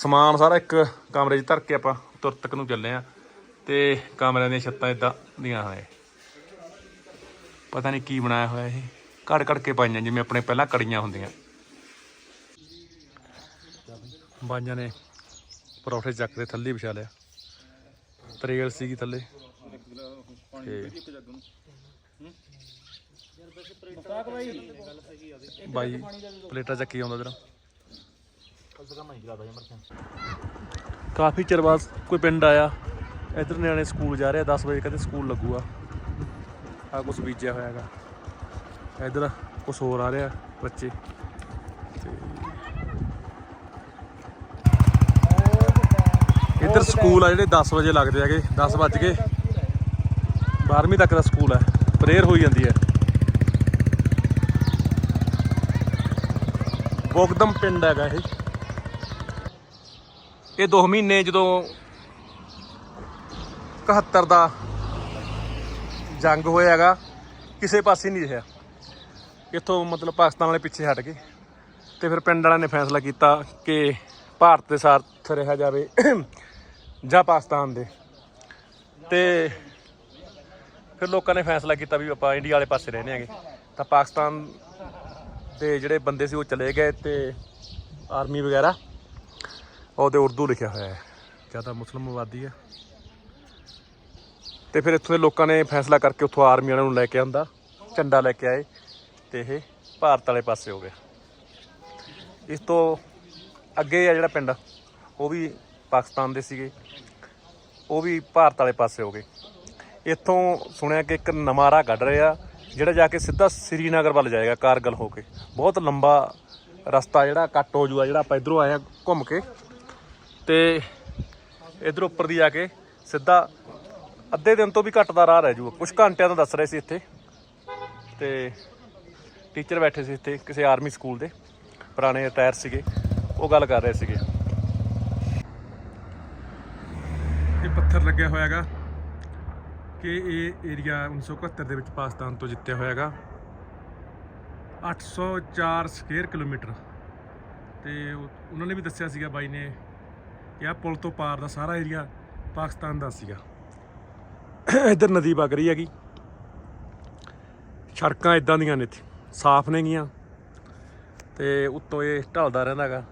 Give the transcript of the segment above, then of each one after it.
ਸਮਾਨ ਸਾਰਾ ਇੱਕ ਕਮਰੇ 'ਚ ਧਰ ਕੇ ਆਪਾਂ ਤੁਰ ਤੱਕ ਨੂੰ ਚੱਲੇ ਆ। ਤੇ ਕਮਰਿਆਂ ਦੀਆਂ ਛੱਤਾਂ ਇਦਾਂ ਦੀਆਂ ਹੋਏ ਪਤਾ ਨਹੀਂ ਕੀ ਬਣਾਇਆ ਹੋਇਆ ਇਹ। ਘੜ ਘੜ ਕੇ ਪਾਈਆਂ ਜਿਵੇਂ ਆਪਣੇ ਪਹਿਲਾਂ ਕੜੀਆਂ ਹੁੰਦੀਆਂ। ਬਾਈਆਂ ਨੇ ਪਰੌਠੇ ਚੱਕ ਦੇ ਥੱਲੇ ਵਿਛਾ ਲਿਆ। ਤਰੇਲ ਸੀਗੀ ਥੱਲੇ। ਬਾਈ ਪਲੇਟਾਂ ਚੱਕੀ ਆਉਂਦਾ ਤੇਰਾ। ਕਾਫੀ ਚਿਰ ਬਾਅਦ ਕੋਈ ਪਿੰਡ ਆਇਆ। ਇਧਰ ਨਿਆਣੇ ਸਕੂਲ ਜਾ ਰਹੇ ਆ 10 ਵਜੇ ਕਹਿੰਦੇ ਸਕੂਲ ਲੱਗੂਗਾ। ਆ ਕੁਛ ਬੀਜਿਆ ਹੋਇਆ ਹੈਗਾ। ਇਧਰ ਕੁਛ ਹੋਰ ਆ ਰਿਹਾ ਬੱਚੇ। ਇੱਧਰ ਸਕੂਲ ਆ ਜਿਹੜੇ 10 ਵਜੇ ਲੱਗਦੇ ਹੈਗੇ 10 ਵੱਜ ਕੇ 12ਵੀਂ ਤੱਕ ਦਾ ਸਕੂਲ ਹੈ। ਪ੍ਰੇਅਰ ਹੋਈ ਜਾਂਦੀ ਹੈ। ਬੋਗਦਮ ਪਿੰਡ ਹੈਗਾ ਇਹ। ਇਹ 2 ਮਹੀਨੇ ਜਦੋਂ 71 ਦਾ ਜੰਗ ਹੋਇਆ ਹੈਗਾ ਕਿਸੇ ਪਾਸੇ ਨਹੀਂ ਰਿਹਾ। ਇੱਥੋਂ ਮਤਲਬ ਪਾਕਿਸਤਾਨ ਵਾਲੇ ਪਿੱਛੇ ਹਟ ਗਏ ਤੇ ਫਿਰ ਪਿੰਡ ਵਾਲਿਆਂ ਨੇ ਫੈਸਲਾ ਕੀਤਾ ਕਿ ਭਾਰਤ ਦੇ ਸਾਥ ਰਿਹਾ ਜਾਵੇ ਜਾਂ ਪਾਕਿਸਤਾਨ ਦੇ। ਤੇ ਫਿਰ ਲੋਕਾਂ ਨੇ ਫੈਸਲਾ ਕੀਤਾ ਵੀ ਆਪਾਂ ਇੰਡੀਆ ਵਾਲੇ ਪਾਸੇ ਰਹਿਣੇ ਆਗੇ। ਤਾਂ ਪਾਕਿਸਤਾਨ ਦੇ ਜਿਹੜੇ ਬੰਦੇ ਸੀ ਉਹ ਚਲੇ ਗਏ ਤੇ ਆਰਮੀ ਵਗੈਰਾ ਉਹਦੇ ਉਰਦੂ ਲਿਖਿਆ ਹੋਇਆ ਹੈ। ਜ਼ਿਆਦਾ ਮੁਸਲਮ ਆਬਾਦੀ ਹੈ। ਤੇ ਫਿਰ ਇੱਥੋਂ ਦੇ ਲੋਕਾਂ ਨੇ ਫੈਸਲਾ ਕਰਕੇ ਉੱਥੋਂ ਆਰਮੀ ਵਾਲਿਆਂ ਨੂੰ ਲੈ ਕੇ ਆਂਦਾ ਝੰਡਾ ਲੈ ਕੇ ਆਏ ਤੇ ਇਹ ਭਾਰਤ ਵਾਲੇ ਪਾਸੇ ਹੋ ਗਿਆ। ਇਸ ਤੋਂ ਅੱਗੇ ਆ ਜਿਹੜਾ ਪਿੰਡ ਉਹ ਵੀ ਪਾਕਿਸਤਾਨ ਦੇ ਸੀਗੇ। ਉਹ ਵੀ ਭਾਰਤ ਵਾਲੇ ਪਾਸੇ ਹੋ ਗਏ। ਇੱਥੋਂ ਸੁਣਿਆ ਕਿ ਇੱਕ ਨਵਾਂ ਰਾਹ ਕੱਢ ਰਿਹਾ ਜਿਹੜਾ ਜਾ ਕੇ ਸਿੱਧਾ ਸ੍ਰੀਨਗਰ ਵੱਲ ਜਾਏਗਾ ਕਾਰਗਲ ਹੋ ਕੇ। ਬਹੁਤ ਲੰਬਾ ਰਸਤਾ ਜਿਹੜਾ ਕੱਟ ਹੋ ਜੂਗਾ ਜਿਹੜਾ ਆਪਾਂ ਇਧਰੋਂ ਆਏ ਆ ਘੁੰਮ ਕੇ। ਤੇ ਇਧਰ ਉੱਪਰ ਦੀ ਜਾ ਕੇ ਸਿੱਧਾ ਅੱਧੇ ਦਿਨ ਤੋਂ ਵੀ ਘੱਟ ਦਾ ਰਾਹ ਰਹਿ ਜੂਗਾ। ਕੁਝ ਘੰਟਿਆਂ ਦਾ ਦੱਸ ਰਹੇ ਸੀ ਇੱਥੇ। ਤੇ ਟੀਚਰ ਬੈਠੇ ਸੀ ਇੱਥੇ ਕਿਸੇ ਆਰਮੀ ਸਕੂਲ ਦੇ। ਪੁਰਾਣੇ ਰਿਟਾਇਰ ਸੀਗੇ। ਉਹ ਗੱਲ ਕਰ ਰਹੇ ਸੀਗੇ। ਇਹ ਪੱਥਰ ਲੱਗਿਆ ਹੋਇਆ ਹੈਗਾ ਕਿ ਇਹ ਏਰੀਆ 1971 ਦੇ ਵਿੱਚ ਪਾਕਿਸਤਾਨ ਤੋਂ ਜਿੱਤਿਆ ਹੋਇਆ ਹੈਗਾ 804 ਸਕੁਅਰ ਕਿਲੋਮੀਟਰ ਤੇ ਉਹਨਾਂ ਨੇ ਵੀ ਦੱਸਿਆ ਸੀਗਾ ਬਾਈ ਨੇ ਕਿ ਆਹ ਪੁਲ ਤੋਂ ਪਾਰ ਦਾ ਸਾਰਾ ਏਰੀਆ ਪਾਕਿਸਤਾਨ ਦਾ ਸੀਗਾ। ਇੱਧਰ ਨਦੀ ਵਗ ਰਹੀ ਹੈਗੀ। ਸੜਕਾਂ ਇਦਾਂ ਦੀਆਂ ਨੇ ਇੱਥੇ, ਸਾਫ਼ ਨੇਗੀਆਂ ਤੇ ਉੱਤੋਂ ਇਹ ਢਲਦਾ ਰਹਿੰਦਾ ਹੈਗਾ।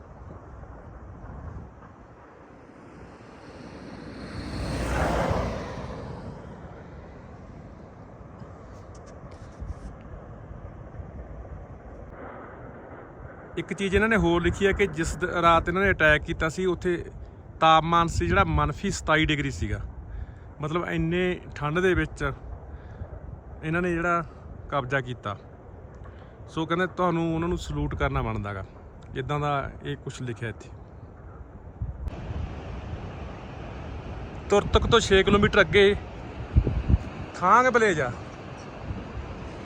ਇੱਕ ਚੀਜ਼ ਇਹਨਾਂ ਨੇ ਹੋਰ ਲਿਖੀ ਹੈ ਕਿ ਜਿਸ ਰਾਤ ਇਹਨਾਂ ਨੇ ਅਟੈਕ ਕੀਤਾ ਸੀ, ਉੱਥੇ ਤਾਪਮਾਨ ਸੀ ਜਿਹੜਾ ਮਨਫੀ 27 ਡਿਗਰੀ ਸੀਗਾ। ਮਤਲਬ ਇੰਨੇ ਠੰਡ ਦੇ ਵਿੱਚ ਇਹਨਾਂ ਨੇ ਜਿਹੜਾ ਕਬਜ਼ਾ ਕੀਤਾ। ਸੋ ਕਹਿੰਦੇ ਤੁਹਾਨੂੰ ਉਹਨਾਂ ਨੂੰ ਸਲੂਟ ਕਰਨਾ ਬਣਦਾਗਾ ਇਦਾਂ ਦਾ ਇਹ ਕੁਝ ਲਿਖਿਆ ਇੱਥੇ। ਤੁਰਤਕ ਤੋਂ 6 ਕਿਲੋਮੀਟਰ ਅੱਗੇ ਥਾਂਗ ਵਿਲੇਜ ਆ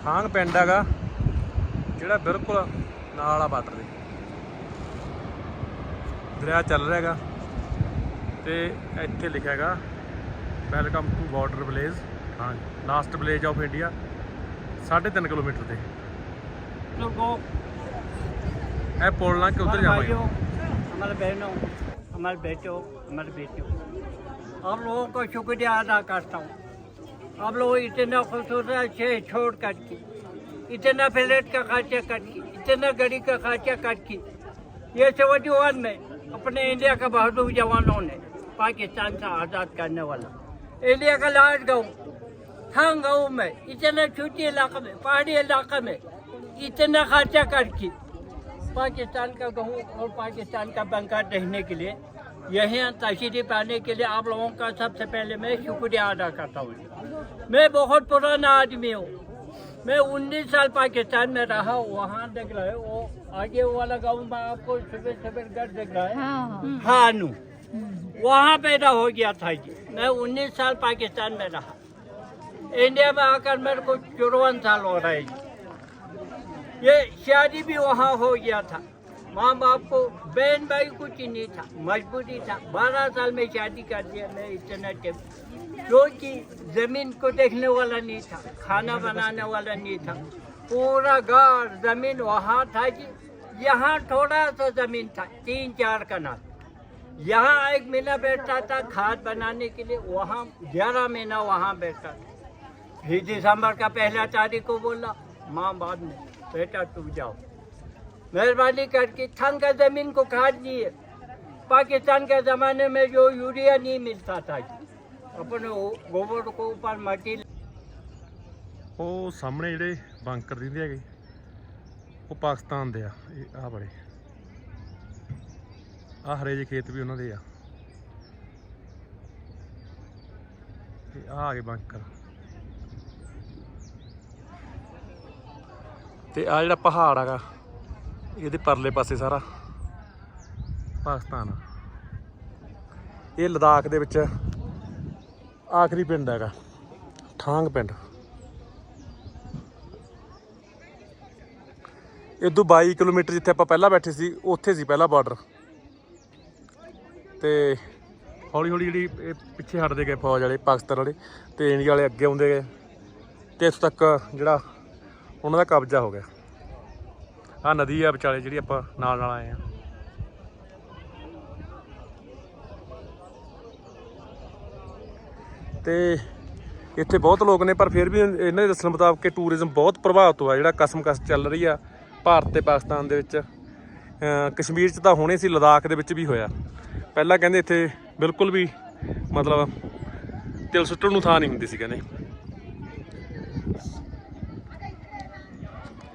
ਥਾਂਗ ਪਿੰਡ ਹੈਗਾ, ਜਿਹੜਾ ਬਿਲਕੁਲ ਨਾਲ ਆ ਬਾਰਡਰ ਦੇ। ਦਰਿਆ ਚੱਲ ਰਿਹਾ ਹੈਗਾ। ਤੇ ਇੱਥੇ ਲਿਖਿਆ ਹੈਗਾ ਵੈਲਕਮ ਟੂ ਬਾਰਡਰ ਵਿਲੇਜ ਹਾਂ last village of India 3.5 kilometre ਤੇ लोगों ਇਹ ਪੁਲ ਨਾਲ ਕਿ ਉਧਰ हमारे ਜਾਵਾਂਗੇ भाइयों हमारे बहनों हमारे बेटों हमारे बेटियों आप लोगों को शुक्रिया अदा करता हूँ आप लोग इतना खूबसूरत से छोड़ करके इतना फ्लैट का खर्चा करके इतना गाड़ी का खर्चा करके ये सेवेंटी वन में अपने इंडिया का बहादुर जवानों ने पाकिस्तान से आज़ाद करने वाला। इंडिया का लास्ट गाँव थांग गाँव में इतना छोटे इलाके में पहाड़ी इलाके में इतना खर्चा करके पाकिस्तान का गाँव और पाकिस्तान का बंकर रहने के लिए यहाँ तशरीफ़ आने के लिए आप लोगों का सबसे पहले मैं शुक्रिया अदा करता हूँ। मैं बहुत पुराना आदमी हूँ। मैं 19 साल पाकिस्तान में रहा वहाँ देख रहा है वो आगे वाला गाँव में आपको सुबह सवेर घर देख रहा है। हाँ नू। वहाँ पैदा हो गया था जी। मैं 19 साल पाकिस्तान में रहा। इंडिया में आकर मेरे को चौवन साल हो रहा है जी। ये शादी भी वहाँ हो गया था। माँ बाप को, बहन भाई कुछ नहीं था। मजबूरी था। बारह साल में शादी कर दिया मैं इतना टाइम क्योंकि ज़मीन को देखने वाला नहीं था, खाना बनाने वाला नहीं था। पूरा घर ज़मीन वहाँ था जी। यहाँ थोड़ा सा ज़मीन था, तीन चार कनाल। यहाँ एक महीना बैठता था खाद बनाने के लिए वहाँ ग्यारह महीना वहाँ बैठता था फिर दिसंबर का पहला तारीख को बोला माँ बाद में बेटा तू जाओ मेहरबानी करके थन का जमीन को खाद दिए पाकिस्तान के ज़माने में जो यूरिया नहीं मिलता था अपने वो गोबर को ऊपर मट्टी ਉਹ ਸਾਹਮਣੇ ਜਿਹੜੇ ਬੰਕਰ ਦਿੰਦੇ ਹੈਗੇ ਉਹ ਪਾਕਿਸਤਾਨ ਦੇ ਆ ਇਹ ਆਹ ਬੜੇ ਆਹ ਹਰੇ ਜਿਹੇ ਖੇਤ ਵੀ ਉਹਨਾਂ ਦੇ ਆ। ਤੇ ਆਹ ਆ ਗਏ ਬੰਕਰ। ਤੇ ਆ ਜਿਹੜਾ ਪਹਾੜ ਹੈਗਾ, ਇਹਦੇ ਪਰਲੇ ਪਾਸੇ ਸਾਰਾ ਪਾਕਿਸਤਾਨ ਇਹ ਲਦਾਖ ਦੇ ਵਿੱਚ ਆਖਰੀ ਪਿੰਡ ਹੈਗਾ, ਠਾਂਗ ਪਿੰਡ। ਇਹ ਤੋਂ 22 ਕਿਲੋਮੀਟਰ ਜਿੱਥੇ ਆਪਾਂ ਪਹਿਲਾਂ ਬੈਠੇ ਸੀ, ਉੱਥੇ ਸੀ ਪਹਿਲਾ ਬਾਰਡਰ ਤੇ ਹੌਲੀ ਹੌਲੀ ਜਿਹੜੀ ਇਹ ਪਿੱਛੇ ਹਟਦੇ ਗਏ ਫੌਜ ਵਾਲੇ, ਪਾਕਿਸਤਾਨ ਵਾਲੇ ਤੇ ਇੰਡੀਆ ਵਾਲੇ ਅੱਗੇ ਆਉਂਦੇ ਗਏ ਤੇ ਇੱਥੋਂ ਤੱਕ ਜਿਹੜਾ ਉਹਨਾਂ ਦਾ ਕਬਜ਼ਾ ਹੋ ਗਿਆ। ਆ ਨਦੀ ਆ ਵਿਚਾਲੇ ਜਿਹੜੀ ਆਪਾਂ ਨਾਲ ਨਾਲ ਆਏ ਆ। ਤੇ ਇੱਥੇ ਬਹੁਤ ਲੋਕ ਨੇ, ਪਰ ਫਿਰ ਵੀ ਇਹਨਾਂ ਦੇ ਦੱਸਣ ਮੁਤਾਬਕ ਟੂਰਿਜ਼ਮ ਬਹੁਤ ਪ੍ਰਭਾਵਿਤ ਹੋਇਆ, ਜਿਹੜਾ ਕਸਮਕਸ ਚੱਲ ਰਹੀ ਆ ਭਾਰਤ ਤੇ ਪਾਕਿਸਤਾਨ ਦੇ ਵਿੱਚ। ਕਸ਼ਮੀਰ 'ਚ ਤਾਂ ਹੋਣੇ ਸੀ, ਲਦਾਖ ਦੇ ਵਿੱਚ ਵੀ ਹੋਇਆ। ਪਹਿਲਾਂ ਕਹਿੰਦੇ ਇੱਥੇ ਬਿਲਕੁਲ ਵੀ ਮਤਲਬ ਤਿਲ ਸੁੱਟਣ ਨੂੰ ਥਾਂ ਨਹੀਂ ਹੁੰਦੀ ਸੀ ਕਹਿੰਦੇ।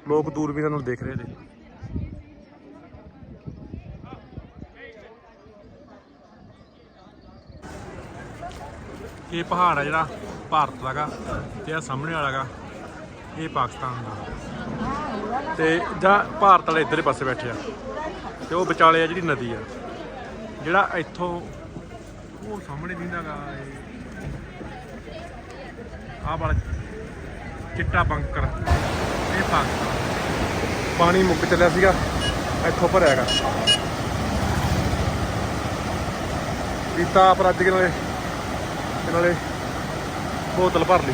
ਲੋਕ ਦੂਰ ਦੂਰਬੀਨਾਂ ਨਾਲ ਦੇਖ ਰਹੇ ਨੇ। ਇਹ ਪਹਾੜ ਆ ਜਿਹੜਾ ਭਾਰਤ ਦਾਗਾ ਤੇ ਆ ਸਾਹਮਣੇ ਵਾਲਾਗਾ ਇਹ ਪਾਕਿਸਤਾਨ ਦਾ। ਤੇ ਜਾਂ ਭਾਰਤ ਵਾਲੇ ਇਧਰਲੇ ਪਾਸੇ ਬੈਠੇ ਆ ਤੇ ਉਹ ਵਿਚਾਲੇ ਆ ਜਿਹੜੀ ਨਦੀ ਆ। ਜਿਹੜਾ ਇੱਥੋਂ ਉਹ ਸਾਹਮਣੇ ਦਿੰਦਾਗਾ ਆਹ ਵਾਲਾ ਚਿੱਟਾ ਬੰਕਰ। ਇਹ ਪਾਕਿਸਤਾਨ ਪਾਣੀ ਮੁੱਕ ਚੱਲਿਆ ਸੀਗਾ। ਇੱਥੋਂ ਭਰਿਆ ਹੈਗਾ ਪੀਤਾ ਆਪ ਰੱਜ ਨਾਲੇ ਨਾਲੇ ਬੋਤਲ ਭਰ ਲਈ।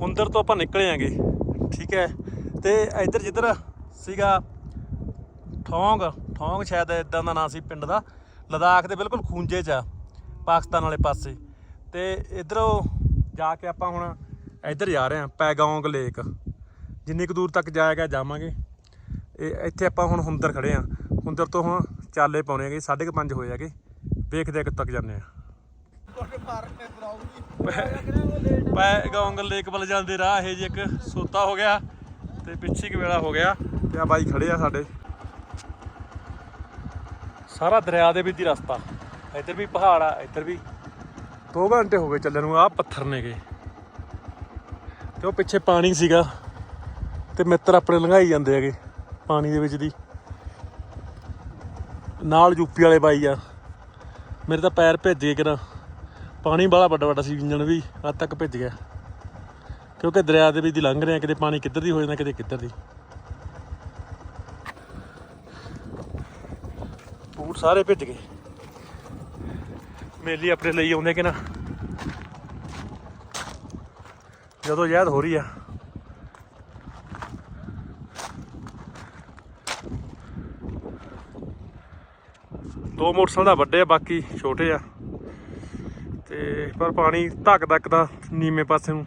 ਹੁੰਦਰ ਤੋਂ ਆਪਾਂ ਨਿਕਲੇ ਆਂਗੇ। ਠੀਕ ਹੈ। ਤੇ ਇੱਧਰ ਜਿੱਧਰ ਸੀਗਾ ਠੌਂਗ ਠੌਂਗ ਸ਼ਾਇਦ ਇਦਾਂ ਦਾ ਨਾਂ ਸੀ ਪਿੰਡ ਦਾ। ਲਦਾਖ ਦੇ ਬਿਲਕੁਲ ਖੂੰਜੇ 'ਚ ਆ, ਪਾਕਿਸਤਾਨ ਵਾਲੇ ਪਾਸੇ। ਤੇ ਇਧਰੋਂ ਜਾ ਕੇ ਆਪਾਂ ਹੁਣ ਇੱਧਰ ਜਾ ਰਹੇ ਹਾਂ, ਪੈਗੌਂਗ ਲੇਕ। ਜਿੰਨੀ ਕੁ ਦੂਰ ਤੱਕ ਜਾਏਗਾ ਜਾਵਾਂਗੇ। ਇਹ ਇੱਥੇ ਆਪਾਂ ਹੁਣ ਹੁੰਦਰ ਖੜੇ ਆ ਹੁੰਦਰ ਤੋਂ ਹੁਣ ਚਾਲੇ ਪਾਉਣੇ ਹੈਗੇ 5:30 ਹੋਏ ਹੈਗੇ। ਵੇਖਦੇ ਆ ਕਿੱਥੇ ਤੱਕ ਜਾਂਦੇ ਆ ਪੈਗੋਂਗ ਲੇਕ ਵੱਲ ਜਾਂਦੇ ਰਾਹ, ਇਹ ਜੀ ਇੱਕ ਸੋਤਾ ਹੋ ਗਿਆ ਤੇ ਪਿੱਛੇ ਕਿ ਵੇਲਾ ਹੋ ਗਿਆ। ਤੇ ਆ ਬਾਈ ਖੜੇ ਆ ਸਾਡੇ। ਸਾਰਾ ਦਰਿਆ ਦੇ ਵਿੱਚ ਹੀ ਰਸਤਾ। ਇੱਧਰ ਵੀ ਪਹਾੜ ਆ, ਇੱਧਰ ਵੀ। 2 ਘੰਟੇ ਹੋ ਗਏ ਚੱਲਣ ਨੂੰ ਆ ਪੱਥਰ ਨੇਗੇ। ਤੇ ਉਹ ਪਿੱਛੇ ਪਾਣੀ ਸੀਗਾ, ਤੇ ਮਿੱਤਰ ਆਪਣੇ ਲੰਘਾਈ ਜਾਂਦੇ ਹੈਗੇ, ਪਾਣੀ ਦੇ ਵਿੱਚ ਦੀ। ਨਾਲ ਯੂਪੀ ਵਾਲੇ ਬਾਈ ਆ। ਮੇਰੇ ਤਾਂ ਪੈਰ ਭਿੱਜ ਗਏ ਕਿਰਾ ਪਾਣੀ ਬਾਲਾ ਵੱਡਾ ਵੱਡਾ ਸੀ, ਇੰਜਣ ਵੀ ਹੱਦ ਤੱਕ ਭਿੱਜ ਗਿਆ। ਕਿਉਂਕਿ ਦਰਿਆ ਦੇ ਵਿੱਚ ਦੀ ਲੰਘ ਰਹੇ ਆ, ਕਿਤੇ ਪਾਣੀ ਕਿੱਧਰ ਦੀ ਹੋ ਜਾਂਦਾ, ਕਿਤੇ ਕਿੱਧਰ ਦੀ। ਬੂਟ ਸਾਰੇ ਭਿੱਜ ਗਏ। ਮੇਲੀ ਆਪਣੇ ਲਈ ਆਉਂਦੇ ਕਿ ਨਾ? ਜਦੋਂ ਯਾਦ ਹੋ ਰਹੀ ਆ। ਦੋ ਮੋਟਰਸਾਈਕਲ ਦਾ ਵੱਡੇ ਆ, ਬਾਕੀ ਛੋਟੇ ਆ। ਤੇ ਪਰ ਪਾਣੀ ਧੱਕ ਧੱਕ ਦਾ ਨੀਵੇਂ ਪਾਸੇ ਨੂੰ।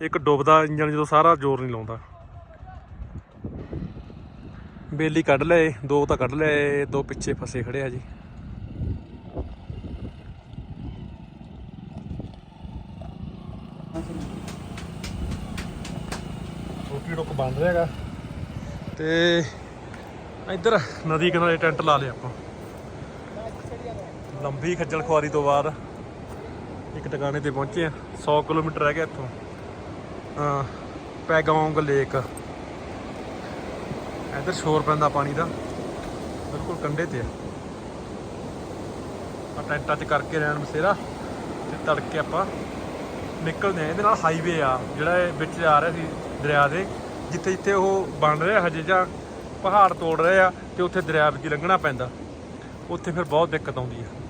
ਇੱਕ ਡੁੱਬਦਾ, ਇੰਜਣ ਜਦੋਂ ਸਾਰਾ ਜ਼ੋਰ ਨਹੀਂ ਲਾਉਂਦਾ। ਬੇਲੀ ਕੱਢ ਲਏ ਦੋ ਤਾਂ ਕੱਢ ਲਏ ਦੋ ਪਿੱਛੇ ਫਸੇ ਖੜੇ ਆ ਜੀ। ਰੋਟੀ ਰੁਕ ਬਣ ਰਿਹਾ ਹੈਗਾ। ਤੇ ਇੱਧਰ ਨਦੀ ਕਿਨਾਰੇ ਟੈਂਟ ਲਾ ਲਿਆ ਆਪਾਂ। ਲੰਬੀ ਖੱਜਲ ਖੁਆਰੀ ਤੋਂ ਬਾਅਦ ਇੱਕ ਟਿਕਾਣੇ ਤੇ ਪਹੁੰਚੇ ਆ। 100 ਕਿਲੋਮੀਟਰ ਰਹਿ ਗਿਆ ਇੱਥੋਂ। ਪੈਗੋਂਗ ਲੇਕ। ਇੱਧਰ ਸ਼ੋਰ ਪੈਂਦਾ ਪਾਣੀ ਦਾ। ਬਿਲਕੁਲ ਕੰਢੇ ਤੇ ਆ। ਆ ਟੈਂਟਾਂ 'ਚ ਕਰਕੇ ਰਹਿਣ ਬਸੇਰਾ ਤੇ ਤੜਕੇ ਆਪਾਂ ਨਿਕਲਦੇ ਆ ਇਹਦੇ ਨਾਲ ਹਾਈਵੇ ਆ, ਜਿਹੜਾ ਇਹ ਵਿੱਚ ਆ ਰਿਹਾ ਸੀ ਦਰਿਆ ਦੇ, ਜਿੱਥੇ ਜਿੱਥੇ ਉਹ ਬਣ ਰਿਹਾ ਹਜੇ ਜਾਂ ਪਹਾੜ ਤੋੜ ਰਹੇ ਆ ਤੇ ਉੱਥੇ ਦਰਿਆ ਵਿੱਚ ਲੰਘਣਾ ਪੈਂਦਾ। ਉੱਥੇ ਫਿਰ ਬਹੁਤ ਦਿੱਕਤ ਆਉਂਦੀ ਆ।